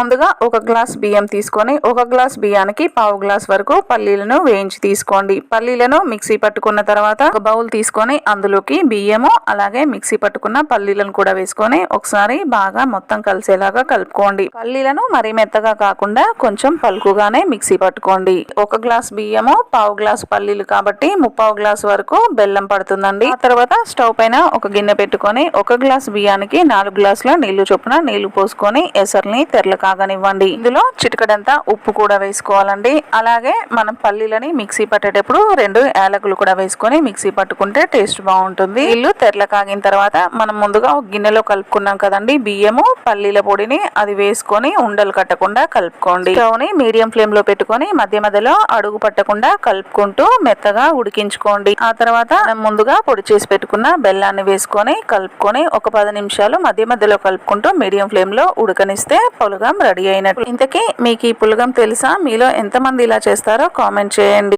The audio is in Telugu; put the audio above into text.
ముందుగా ఒక గ్లాస్ బియ్యం తీసుకొని ఒక గ్లాస్ బియ్యానికి పావు గ్లాస్ వరకు పల్లీలను వేయించి తీసుకోండి. పల్లీలను మిక్సీ పట్టుకున్న తర్వాత ఒక బౌల్ తీసుకొని అందులోకి బియ్యము అలాగే మిక్సీ పట్టుకున్న పల్లీలను కూడా వేసుకొని ఒకసారి బాగా మొత్తం కలిసేలాగా కలుపుకోండి. పల్లీలను మరీ మెత్తగా కాకుండా కొంచెం పలుకుగానే మిక్సీ పట్టుకోండి. ఒక గ్లాస్ బియ్యము పావు గ్లాస్ పల్లీలు కాబట్టి ముప్పావు గ్లాస్ వరకు బెల్లం పడుతుందండి. ఆ తర్వాత స్టవ్ పైన ఒక గిన్నె పెట్టుకొని ఒక గ్లాస్ బియ్యానికి నాలుగు గ్లాసుల నీళ్ళు చొప్పున నీళ్ళు పోసుకొని ఎసర్ని తెరల కాగనివ్వండి ఇందులో చిటికడంతా ఉప్పు కూడా వేసుకోవాలండి. అలాగే మనం పల్లీలని మిక్సీ పట్టేటప్పుడు రెండు యాలకులు కూడా వేసుకొని మిక్సీ పట్టుకుంటే టేస్ట్ బాగుంటుంది. ఇల్లు తెరల కాగిన తర్వాత మనం ముందుగా ఒక గిన్నెలో కలుపుకున్నాం కదండి. బియ్యము పల్లీల పొడిని అది వేసుకొని ఉండలు కట్టకుండా కలుపుకోండి. స్టవ్ని మీడియం ఫ్లేమ్లో పెట్టుకొని మధ్య మధ్యలో అడుగు పట్టకుండా కలుపుకుంటూ మెత్తగా ఉడికించుకోండి. ఆ తర్వాత ముందుగా పొడి చేసి పెట్టుకున్న బెల్లాన్ని వేసుకొని కలుపుకొని ఒక పది నిమిషాలు మధ్య మధ్యలో కలుపుకుంటూ మీడియం ఫ్లేమ్లో ఉడకనిస్తే పొలగం రెడీ అయినట్టు. ఇంతకీ మీకు ఈ పులగం తెలుసా? మీలో ఎంతమంది ఇలా చేస్తారో కామెంట్ చేయండి.